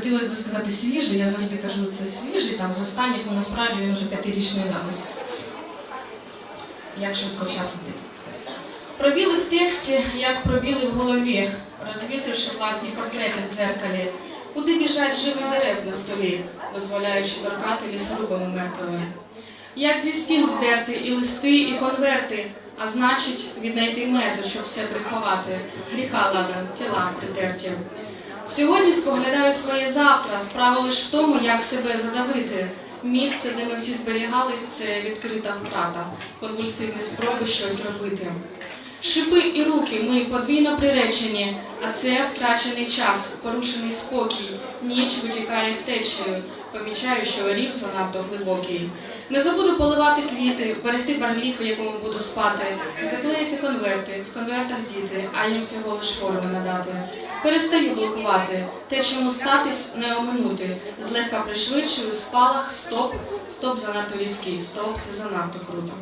хотілося б сказати свіжий, я завжди кажу, це свіжий, там з останніх, ну насправді він вже п'ятирічної давності. Як швидко час летить. Пробіли в тексті, як пробіли в голові, розвісивши власні портрети в дзеркалі, куди біжать живі дерев на столі, дозволяючи торкати лісорубами мертвими. Як зі стін здерти і листи, і конверти, а значить, віднайти метод, щоб все приховати, гріха ладан, тіла притерті. Сьогодні споглядаю своє завтра, справа лиш в тому, як себе задавити. Місце, де ми всі зберігались, це відкрита втрата, конвульсивні спроби щось робити. Шипи і руки ми подвійно приречені, а це втрачений час, порушений спокій, ніч витікає втечею, помічаю, що рів занадто глибокий. Не забуду поливати квіти, берегти барліг, в якому буду спати, заклеїти конверти, в конвертах діти, а їм всього лиш форми надати. Перестаю блокувати, те, чому статись, не оминути. Злегка пришвидшую, спалах, стоп, стоп занадто різкий, стоп це занадто круто.